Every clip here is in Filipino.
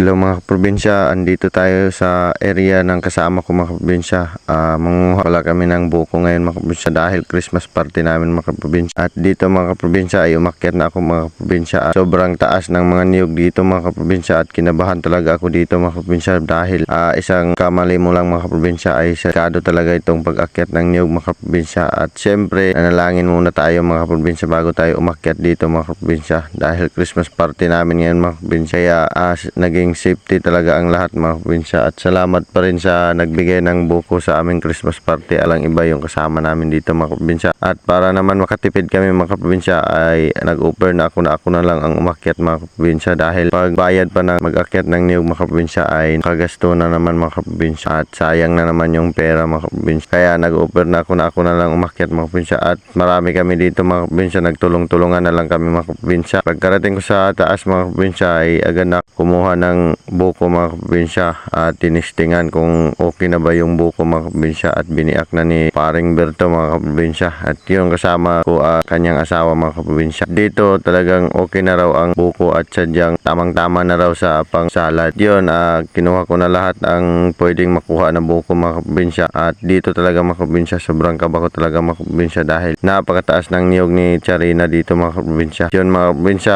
Hello mga kaprobinsya, andito tayo sa area ng kasama ko mga kaprobinsya. Ah, mangunguha pala kami ng buko ngayon mga kaprobinsya dahil Christmas party namin mga kaprobinsya. At dito mga kaprobinsya ay umakyat na ako mga kaprobinsya. At sobrang taas ng mga niyog dito mga kaprobinsya at kinabahan talaga ako dito mga kaprobinsya dahil ah, isang kamali mo lang mga kaprobinsya ay sakado talaga itong pag-akyat ng niyog mga kaprobinsya. At syempre, nanalangin muna tayo mga kaprobinsya bago tayo umakyat dito mga kaprobinsya dahil Christmas party namin ngayon mga kaprobinsya. Kaya ah, naging safety talaga ang lahat mga kaprobinsya at salamat pa rin sa nagbigay ng buko sa aming Christmas party. Alang iba yung kasama namin dito mga kaprobinsya at para naman makatipid kami mga kaprobinsya ay nag-offer na ako na ako na lang ang umakyat mga kaprobinsya dahil pag bayad pa na mag-akyat ng niyog mga kaprobinsya ay nakagasto na naman mga kaprobinsya at sayang na naman yung pera mga kaprobinsya kaya nag-offer na ako na ako na lang umakyat mga kaprobinsya at marami kami dito mga kaprobinsya nagtulong-tulungan na lang kami mga kaprobinsya pagkarating ko sa taas mga kaprobinsya ay agad na kumuha ng buko mga kaprobinsya at tinistingan kung okay na ba yung buko mga kaprobinsya at biniak na ni paring Berto mga kaprobinsya at yung kasama ko ah, kanyang asawa mga kaprobinsya dito talagang okay na raw ang buko at sadyang tamang tama na raw sa pang salad yun ah, kinuha ko na lahat ang pwedeng makuha na buko mga kaprobinsya at dito talaga mga kaprobinsya sobrang kaba ko talaga mga kaprobinsya dahil napakataas ng niyog ni Charina dito mga kaprobinsya yun mga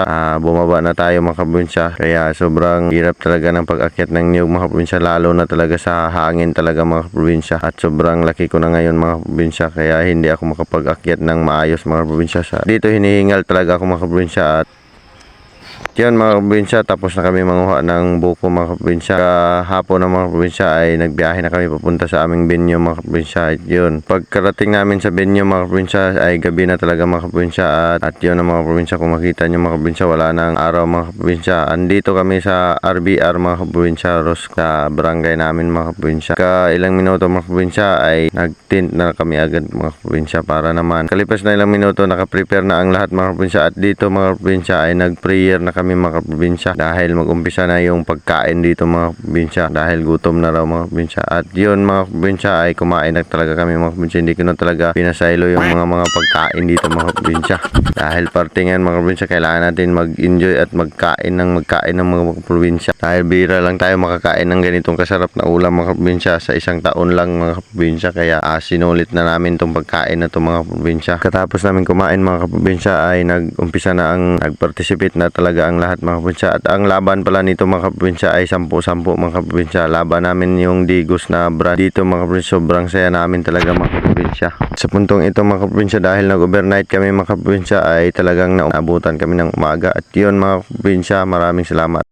ah, bumaba na tayo mga kaprobinsya kaya sobrang hirap talaga ng pag-akyat ng niyog mga kaprobinsya lalo na talaga sa hangin talaga mga kaprobinsya at sobrang laki ko na ngayon mga kaprobinsya kaya hindi ako makapag-akyat ng maayos mga kaprobinsya sa dito hinihingal talaga ako mga kaprobinsya at yun mga probinsya, tapos na kami manguha ng buko mga probinsya. Kahapon ng mga probinsya ay nagbiyahe na kami papunta sa aming venue mga probinsya. At yun, pagkarating namin sa venue mga probinsya ay gabi na talaga mga probinsya. At, at yun ang mga probinsya, kung makita nyo mga probinsya, wala nang araw mga probinsya. Andito kami sa RBR mga probinsya, Ros, sa barangay namin mga probinsya. Ka ilang minuto mga probinsya ay nagtint na kami agad mga probinsya para naman. Kalipas na ilang minuto, nakaprepare na ang lahat mga probinsya. At dito mga probinsya ay nag-prayer na kami mga probinsya dahil mag-umpisa na yung pagkain dito mga probinsya dahil gutom na raw mga probinsya. At yun mga probinsya ay kumain na talaga kami mga probinsya. Hindi ko na talaga pinasaylo yung mga mga pagkain dito mga probinsya. Dahil partingan mga probinsya kailangan natin mag-enjoy at magkain ng magkain ng mga probinsya. Dahil bira lang tayo makakain ng ganitong kasarap na ulam mga probinsya sa isang taon lang mga probinsya. Kaya ah, sinulit na namin tong pagkain na to mga probinsya. Katapos namin kumain mga probinsya ay nag-umpisa na ang nag-participate na talaga ang lahat mga kaprobinsya at ang laban pala nito mga kaprobinsya ay 10-10 mga kaprobinsya laban namin yung digos na brand. Dito mga kaprobinsya sobrang saya namin talaga mga kaprobinsya sa puntong ito mga kaprobinsya dahil nag-overnight kami mga kaprobinsya ay talagang naabutan kami ng umaga. At yun mga kaprobinsya maraming salamat